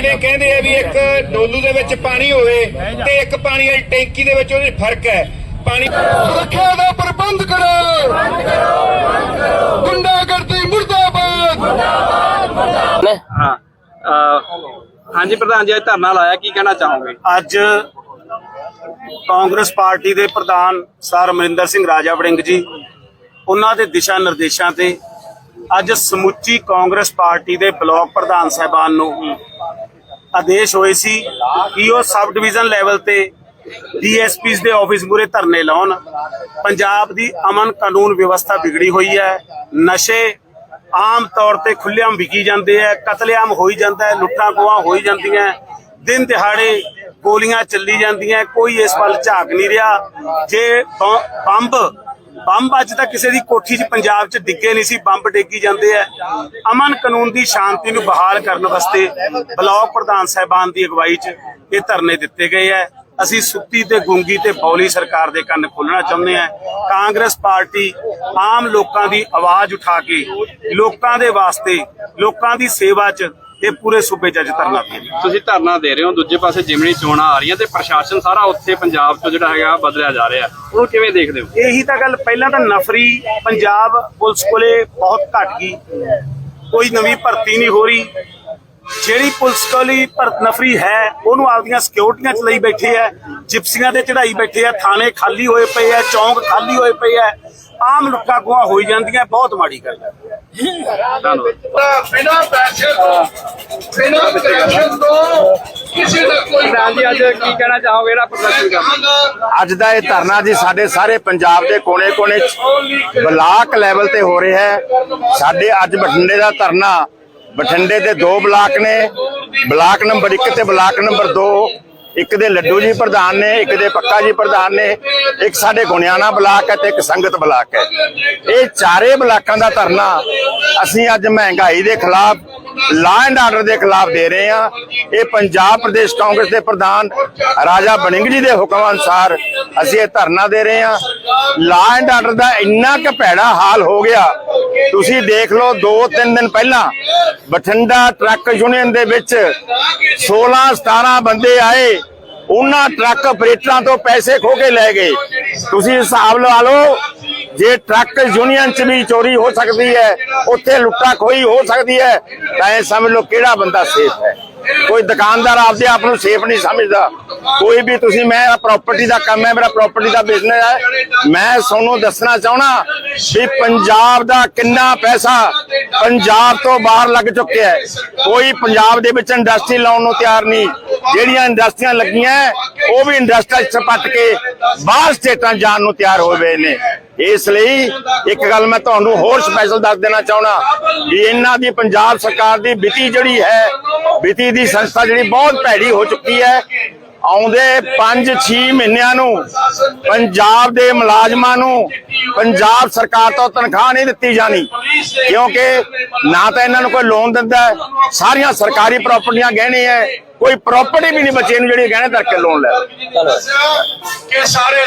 ਜਿਵੇਂ ਕਹਿੰਦੇ ਆ ਵੀ ਇੱਕ ਡੋਲੂ ਦੇ ਵਿੱਚ ਪਾਣੀ ਹੋਵੇ ਤੇ ਇੱਕ ਪਾਣੀ ਵਾਲੀ ਟੈਂਕੀ ਦੇ ਵਿੱਚ ਉਹਦੇ ਫ਼ਰਕ ਹੈ। ਪਾਣੀ ਸੁਰੱਖਿਆ ਦਾ ਪ੍ਰਬੰਧ ਕਰੋ। ਗੁੰਡਾਗਰਦੀ ਮੁਰਦਾਬਾਦ। ਹਾਂ ਅਹ, ਹਾਂਜੀ ਪ੍ਰਧਾਨ ਜੀ ਅੱਜ ਧਰਨਾ ਲਾਇਆ ਕੀ ਕਹਿਣਾ ਚਾਹੋਗੇ? ਅੱਜ ਕਾਂਗਰਸ ਪਾਰਟੀ ਦੇ ਪ੍ਰਧਾਨ ਸਰ ਅਮਰਿੰਦਰ ਸਿੰਘ ਰਾਜਾ ਵੜਿੰਗ ਜੀ ਉਹਨਾਂ ਦੇ ਦਿਸ਼ਾ ਨਿਰਦੇਸ਼ਾਂ ਤੇ ਅੱਜ ਸਮੁੱਚੀ ਕਾਂਗਰਸ ਪਾਰਟੀ ਦੇ ਬਲਾਕ ਪ੍ਰਧਾਨ ਸਾਹਿਬਾਨ ਨੂੰ ਆਦੇਸ਼ ਹੋਏ ਸੀ ਕਿ ਉਹ ਸਬ ਡਿਵੀਜ਼ਨ ਲੈਵਲ ਤੇ ਡੀਐਸਪੀਸ ਦੇ ਆਫਿਸ ਮੂਰੇ ਧਰਨੇ ਲਾਉਣ। ਪੰਜਾਬ ਦੀ ਅਮਨ ਕਾਨੂੰਨ ਵਿਵਸਥਾ ਵਿਗੜੀ ਹੋਈ ਹੈ। ਨਸ਼ੇ ਆਮ ਤੌਰ ਤੇ ਖੁੱਲ੍ਹੇਆਮ ਵਿਕੀ ਜਾਂਦੇ ਹੈ, ਕਤਲੇਆਮ ਹੋਈ ਜਾਂਦਾ ਹੈ, ਲੁੱਟਾਂ ਖੋਹਾਂ ਹੋਈ ਜਾਂਦੀਆਂ ਦਿਨ ਦਿਹਾੜੇ ਗੋਲੀਆਂ ਚੱਲੀ ਜਾਂਦੀਆਂ ਕੋਈ ਇਸ ਵੱਲ ਝਾਕ ਨਹੀਂ ਰਿਹਾ। ਜੇ ਬੰਬ ਬੰਬ ਅੱਜ ਤੱਕ ਕਿਸੇ ਦੀ ਕੋਠੀ 'ਚ ਪੰਜਾਬ 'ਚ ਡਿੱਗੇ ਨਹੀਂ ਸੀ, ਬੰਬ ਡੇਗੀ ਜਾਂਦੇ ਆ। ਅਮਨ ਕਾਨੂੰਨ ਦੀ ਸ਼ਾਂਤੀ ਨੂੰ ਬਹਾਲ ਕਰਨ ਵਾਸਤੇ ਬਲਾਕ ਪ੍ਰਧਾਨ ਸਾਹਿਬਾਨ ਦੀ ਅਗਵਾਈ 'ਚ ਇਹ ਧਰਨੇ ਦਿੱਤੇ ਗਏ ਆ। ਅਸੀਂ ਸੁੱਤੀ ਤੇ ਗੁੰਗੀ ਤੇ ਬੌਲੀ ਸਰਕਾਰ ਦੇ ਕੰਨ ਖੋਲਣਾ ਚਾਹੁੰਦੇ ਆ। ਕਾਂਗਰਸ ਪਾਰਟੀ ਆਮ ਲੋਕਾਂ ਦੀ ਆਵਾਜ਼ ਉਠਾ ਕੇ ਲੋਕਾਂ ਦੇ ਵਾਸਤੇ, ਲੋਕਾਂ ਦੀ ਸੇਵਾ 'ਚ ਇਹ ਪੂਰੇ ਸੂਬੇ 'ਚ ਅੱਜ ਧਰਨਾ ਦੇ ਤੁਸੀਂ ਧਰਨਾ ਦੇ ਰਹੇ ਹੋ ਦੂਜੇ ਪਾਸੇ ਜਿਮਣੀ ਚੋਣਾਂ ਆ ਰਹੀਆਂ ਤੇ ਪ੍ਰਸ਼ਾਸਨ ਸਾਰਾ ਉੱਥੇ ਪੰਜਾਬ ਤੋਂ ਜਿਹੜਾ ਹੈਗਾ ਬਦਲਿਆ ਜਾ ਰਿਹਾ। ਉਹ ਕਿਵੇਂ ਦੇਖਦੇ ਹੋ? ਇਹੀ ਤਾਂ ਗੱਲ ਪਹਿਲਾਂ ਤਾਂ ਨਫਰੀ ਪੰਜਾਬ ਪੁਲਿਸ ਕੋਲੇ ਬਹੁਤ ਘਟ ਗਈ। ਕੋਈ ਨਵੀਂ ਭਰਤੀ ਨਹੀਂ ਹੋ ਰਹੀ। ਜਿਹੜੀ ਪੁਲਿਸ ਕੋਲੀ ਭਰਤ ਨਫਰੀ ਹੈ ਉਹਨੂੰ ਆਪਦੀਆਂ ਸਿਕਿਉਰਟੀਆਂ ਚ ਲਈ ਬੈਠੇ ਆ ਜਿਪਸੀਆਂ ਤੇ ਚੜਾਈ ਬੈਠੇ ਆ ਥਾਣੇ ਖਾਲੀ ਹੋਏ ਪਏ ਆ ਚੌਂਕ ਖਾਲੀ ਹੋਏ ਪਏ ਆ ਆਮ ਲੁੱਟਾਂ ਖੋਹਾਂ ਹੋਈ ਜਾਂਦੀਆਂ ਬਹੁਤ ਮਾੜੀ ਗੱਲ ਹੈ ਧੰਨਵਾਦ। ਬਿਨਾਂ ਪੈਸੇ ਤੋਂ ਬਿਨਾਂ ਕਨੈਕਸ਼ਨ ਤੋਂ ਕਿਸੇ ਦਾ ਕੋਈ ਪ੍ਰਧਾਨ ਜੀ ਅੱਜ ਕੀ ਕਹਿਣਾ ਚਾਹੋਗੇ ਇਹਦਾ ਪ੍ਰਦਰਸ਼ਨ ਕਰਨਾ ਅੱਜ ਦਾ ਇਹ ਧਰਨਾ ਜੀ ਸਾਡੇ ਸਾਰੇ ਪੰਜਾਬ ਦੇ ਕੋਨੇ-ਕੋਨੇ 'ਚ ਬਲਾਕ ਲੈਵਲ ਤੇ ਹੋ ਰਿਹਾ ਹੈ। ਸਾਡੇ ਅੱਜ ਬਠਿੰਡੇ ਦਾ ਧਰਨਾ। ਬਠਿੰਡੇ ਦੇ ਦੋ ਬਲਾਕ ਨੇ। ਬਲਾਕ ਨੰਬਰ 1 ਤੇ ਬਲਾਕ ਨੰਬਰ 2 ਇੱਕ ਦੇ ਲੱਡੂ ਜੀ ਪ੍ਰਧਾਨ ਨੇ ਇੱਕ ਦੇ ਪੱਕਾ ਜੀ ਪ੍ਰਧਾਨ ਨੇ। ਇੱਕ ਸਾਡੇ ਗੁਣਿਆਣਾ ਬਲਾਕ ਹੈ ਤੇ ਇੱਕ ਸੰਗਤ ਬਲਾਕ ਹੈ। ਇਹ ਚਾਰੇ ਬਲਾਕਾਂ ਦਾ ਧਰਨਾ। ਅਸੀਂ ਅੱਜ ਮਹਿੰਗਾਈ ਦੇ ਖਿਲਾਫ ਲਾ ਐਂਡ ਆਰਡਰ ਦੇ ਖਿਲਾਫ ਦੇ ਰਹੇ ਹਾਂ। ਇਹ ਪੰਜਾਬ ਪ੍ਰਦੇਸ਼ ਕਾਂਗਰਸ ਦੇ ਪ੍ਰਧਾਨ ਰਾਜਾ ਬਣਿੰਗ ਜੀ ਦੇ ਹੁਕਮ ਅਨੁਸਾਰ ਅਸੀਂ ਇਹ ਧਰਨਾ ਦੇ ਰਹੇ ਹਾਂ। ਲਾ ਐਂਡ ਆਰਡਰ ਦਾ ਇੰਨਾ ਕੁ ਭੈੜਾ ਹਾਲ ਹੋ ਗਿਆ। ਤੁਸੀਂ ਦੇਖ ਲਓ 2-3 ਦਿਨ ਪਹਿਲਾਂ ਬਠਿੰਡਾ ਟਰੱਕ ਯੂਨੀਅਨ ਦੇ ਵਿੱਚ 16 17 ਬੰਦੇ ਆਏ। ਉਹਨਾਂ ਟਰੱਕ ਆਪਰੇਟਰਾਂ ਤੋਂ ਪੈਸੇ ਖੋ ਕੇ ਲੈ ਗਏ। ਤੁਸੀਂ ਹਿਸਾਬ ਲਾ ਲਓ ਜੇ ਟਰੱਕ ਯੂਨੀਅਨ ਚ ਵੀ ਚੋਰੀ ਹੋ ਸਕਦੀ ਹੈ, ਉੱਥੇ ਲੁੱਟਾ ਖੋਈ ਹੋ ਸਕਦੀ ਹੈ, ਤਾਂ ਇਹ ਸਮਝ ਲਓ ਕਿਹੜਾ ਬੰਦਾ ਸੇਫ ਹੈ। ਕੋਈ ਦੁਕਾਨਦਾਰ ਆਪਦੇ ਆਪ ਨੂੰ ਸੇਫ ਨਹੀਂ ਸਮਝਦਾ। ਕੋਈ ਵੀ ਤੁਸੀਂ, ਮੈਂ ਪ੍ਰਾਪਰਟੀ ਦਾ ਕੰਮ ਹੈ, ਮੇਰਾ ਪ੍ਰਾਪਰਟੀ ਦਾ ਬਿਜ਼ਨਸ ਹੈ। ਮੈਂ ਤੁਹਾਨੂੰ ਦੱਸਣਾ ਚਾਹਣਾ ਵੀ ਪੰਜਾਬ ਦਾ ਕਿੰਨਾ ਪੈਸਾ ਪੰਜਾਬ ਤੋਂ ਬਾਹਰ ਲੱਗ ਚੁੱਕਿਆ ਹੈ। ਕੋਈ ਪੰਜਾਬ ਦੇ ਵਿੱਚ ਇੰਡਸਟਰੀ ਲਾਉਣ ਨੂੰ ਤਿਆਰ ਨਹੀਂ। ਜਿਹੜੀਆਂ ਇੰਡਸਟਰੀਆਂ ਲੱਗੀਆਂ, ਉਹ ਵੀ ਇੰਡਸਟਰੀ ਛਪੱਟ ਕੇ ਬਾਹਰ ਸਟੇਟਾਂ ਜਾਣ ਨੂੰ ਤਿਆਰ ਹੋ ਗਏ ਨੇ। ਇਸ ਲਈ ਇੱਕ ਗੱਲ ਮੈਂ ਤੁਹਾਨੂੰ ਹੋਰ ਸਪੈਸ਼ਲ ਦੱਸ ਦੇਣਾ ਚਾਹਣਾ ਵੀ ਇਹਨਾਂ ਦੀ ਪੰਜਾਬ ਸਰਕਾਰ ਦੀ ਵਿੱਤੀ ਜਿਹੜੀ ਹੈ ਵਿੱਤੀ ਦੀ ਸੰਸਥਾ ਜਿਹੜੀ ਬਹੁਤ ਭੈੜੀ ਹੋ ਚੁੱਕੀ ਹੈ। ਆਉਂਦੇ 5-6 ਮਹੀਨਿਆਂ ਨੂੰ ਪੰਜਾਬ ਦੇ ਮੁਲਾਜ਼ਮਾਂ ਨੂੰ ਪੰਜਾਬ ਸਰਕਾਰ ਤੋਂ ਤਨਖਾਹ ਨਹੀਂ ਦਿੱਤੀ ਜਾਣੀ ਕਿਉਂਕਿ ਨਾ ਤਾਂ ਇਹਨਾਂ ਨੂੰ ਕੋਈ ਲੋਨ ਦਿੰਦਾ ਸਾਰੀਆਂ ਸਰਕਾਰੀ ਪ੍ਰਾਪਰਟੀਆਂ ਗਹਿਣੇ ਹੈ ਕੋਈ ਪ੍ਰਾਪਰਟੀ ਵੀ ਨਹੀਂ ਬਚੇ ਨੂੰ ਜਿਹੜੀ ਗਹਿਣੇ ਧਰ ਕੇ ਲੋਨ ਲੈ ਕਿ ਸਾਰੇ